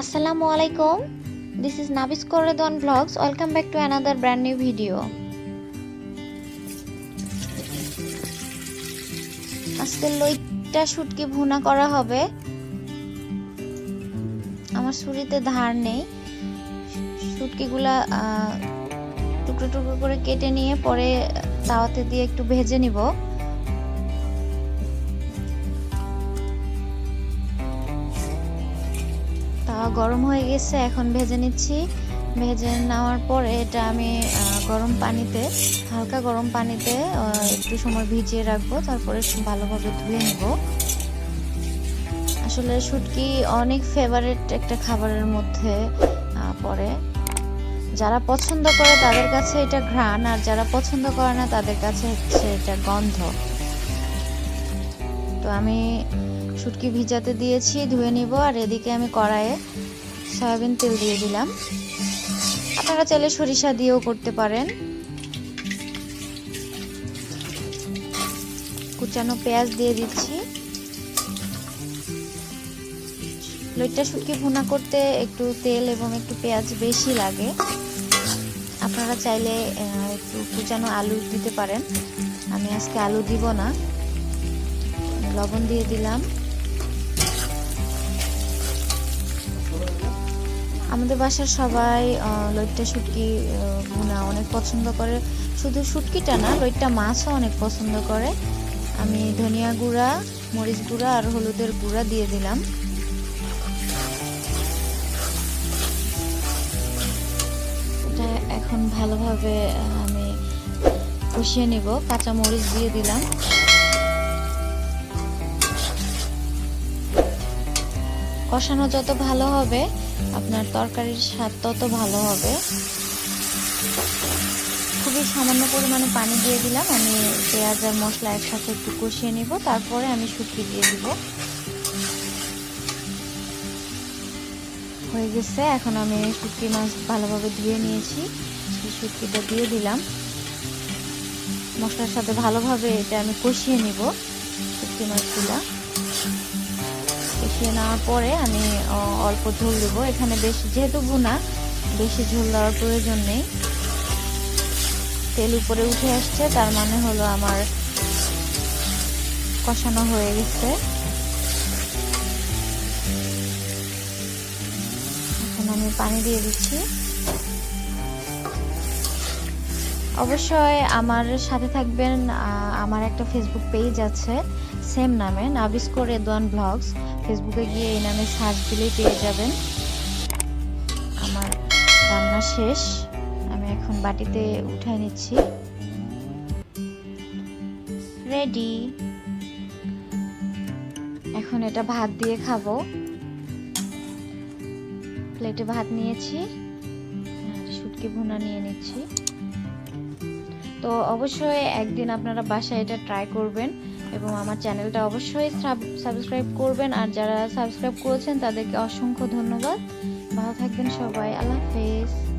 আসসালামু আলাইকুম। This is নাবিস কোরেদন vlogs welcome back to another brand new video আজকে লইট্টা শুটকি ভুনা করা হবে। আমার ছুরিতে ধার নেই। শুটকিগুলা টুকরো টুকরো করে কেটে নিয়ে পরে তাওয়াতে দিয়ে একটু ভেজে নিব। তাওয়া গরম হয়ে গেছে, এখন ভেজে নিচ্ছি। ভেজে নেওয়ার পরে এটা আমি গরম পানিতে, হালকা গরম পানিতে একটু সময় ভিজিয়ে রাখব, তারপরে ভালোভাবে ধুয়ে নিব। আসলে শুটকি অনেক ফেভারেট একটা খাবারের মধ্যে পড়ে। যারা পছন্দ করে তাদের কাছে এটা ঘ্রাণ, আর যারা পছন্দ করে না তাদের কাছে হচ্ছে এটা গন্ধ। তো আমি শুটকি ভিজাতে দিয়েছি, ধুয়ে নিব, আর এদিকে আমি কড়াইয়ে সয়াবিন তেল দিয়ে দিলাম। আপনারা চাইলে সরিষা দিয়েও করতে পারেন। কুচানো পেঁয়াজ দিয়ে দিচ্ছি। লইট্টা শুটকি ভুনা করতে একটু তেল এবং একটু পেঁয়াজ বেশি লাগে। আপনারা চাইলে একটু কুচানো আলু দিতে পারেন। আমি আজকে আলু দিব না। লবণ দিয়ে দিলাম। আমাদের বাসার সবাই লইট্টা, শুটকি ভুনা অনেক পছন্দ করে। শুধু শুটকিটা না, লইট্টা মাছও অনেক পছন্দ করে। আমি ধনিয়া গুঁড়া, মরিচ গুঁড়া আর হলুদের গুঁড়া দিয়ে দিলাম। এটা এখন ভালোভাবে আমি কষিয়ে নিব। কাঁচা মরিচ দিয়ে দিলাম। কষানো যত ভালো হবে, আপনার তরকারির স্বাদ তত ভালো হবে। খুবই সামান্য পরিমাণে পানি দিয়ে দিলাম, আমি পেঁয়াজ আর মশলা একসাথে একটু কষিয়ে নিব, তারপরে আমি শুটকি দিয়ে দিব। হয়ে গেছে, এখন আমি শুটকি মাছ ভালোভাবে ধুয়ে নিয়েছি, সেই শুটকিটা দিয়ে দিলাম। মশলার সাথে ভালোভাবে এটা আমি কষিয়ে নিব, শুটকি মাছগুলা। কষিয়ে নেওয়ার পরে আমি অল্প ঝোল দেবো। এখানে বেশি, যেহেতু ভুনা, বেশি ঝোল দেওয়ার প্রয়োজন নেই। তেল উপরে উঠে আসছে, তার মানে হলো আমার কষানো হয়ে গেছে। এখন আমি পানি দিয়ে দিচ্ছি। অবশ্যই আমার সাথে থাকবেন আমার একটা ফেসবুক পেজ আছে সেম নামে নাবিস্কো রেদওয়ান ব্লগস ফেসবুকে গিয়ে এই নামে সার্চ দিলেই পেয়ে যাবেন। আমার রান্না শেষ। আমি এখন বাটিতে উঠাই নিচ্ছি। রেডি এখন এটা ভাত দিয়ে খাব। প্লেটে ভাত নিয়েছি। শুটকি ভুনা নিয়ে নিচ্ছি। তো অবশ্যই একদিন আপনারা বাসায় এটা ট্রাই করবেন এবং আমার চ্যানেলটা অবশ্যই সাবস্ক্রাইব করবেন। আর যারা সাবস্ক্রাইব করেছেন, তাদেরকে অসংখ্য ধন্যবাদ। ভালো থাকবেন সবাই। আল্লাহ হাফেজ।